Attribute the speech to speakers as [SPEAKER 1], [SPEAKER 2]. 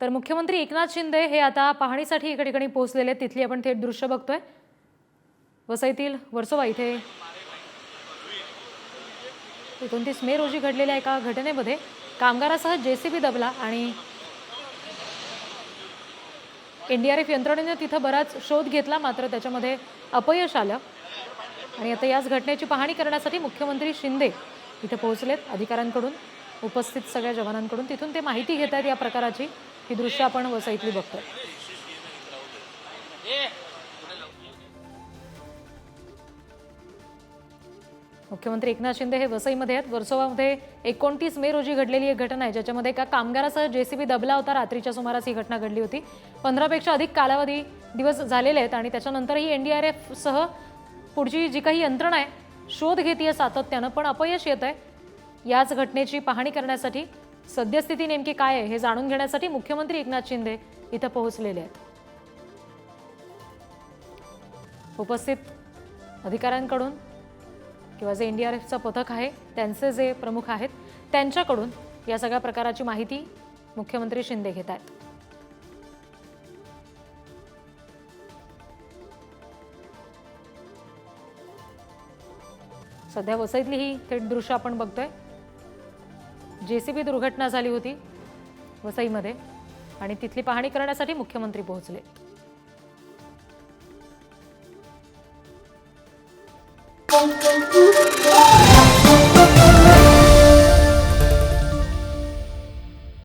[SPEAKER 1] तर मुख्यमंत्री एकनाथ शिंदे हे आता पाहणीसाठी एका ठिकाणी पोहोचलेले आहेत. तिथली आपण थेट दृश्य बघतोय. वसईतील वर्सोवा इथे. एकोणतीस मे रोजी घडलेल्या एका घटनेमध्ये कामगारासह जेसीबी दबला आणि एनडीआरएफ यंत्रणेने तिथं बराच शोध घेतला मात्र त्याच्यामध्ये अपयश आलं. आणि आता याच घटनेची पाहणी करण्यासाठी मुख्यमंत्री शिंदे इथे पोहोचलेत अधिकाऱ्यांकडून. उपस्थित सगळ्या जवानांकडून. तिथून ते माहिती घेत आहेत या प्रकाराची. ही दृश्य आपण वसईतली बघतोय. मुख्यमंत्री एकनाथ शिंदे हे वसईमध्ये आहेत. वर्सोवामध्ये एकोणतीस मे रोजी घडलेली एक घटना आहे ज्याच्यामध्ये एका कामगारासह जेसीबी दबला होता. रात्रीच्या सुमारास ही घटना घडली होती. पंधरापेक्षा अधिक कालावधी दिवस झालेले आहेत आणि त्याच्यानंतरही एनडीआरएफ सह पुढची जी काही यंत्रणा आहे शोध घेते सातत्यानं पण अपयश येत आहे याच घटनेची पाहणी करण्यासाठी सद्यस्थिती नेमकी काय आहे हे जाणून घेण्यासाठी मुख्यमंत्री एकनाथ शिंदे इथं पोहोचलेले आहेत. उपस्थित अधिकाऱ्यांकडून किंवा जे एन डी आर एफचं पथक आहे त्यांचे जे प्रमुख आहेत त्यांच्याकडून या सगळ्या प्रकाराची माहिती मुख्यमंत्री शिंदे घेत आहेत. सध्या वसईतली ही थेट दृश्य आपण बघतोय. जेसीबी दुर्घटना झाली होती वसईमध्ये आणि तिथली पाहणी करण्यासाठी मुख्यमंत्री पोहोचले
[SPEAKER 2] Thank you.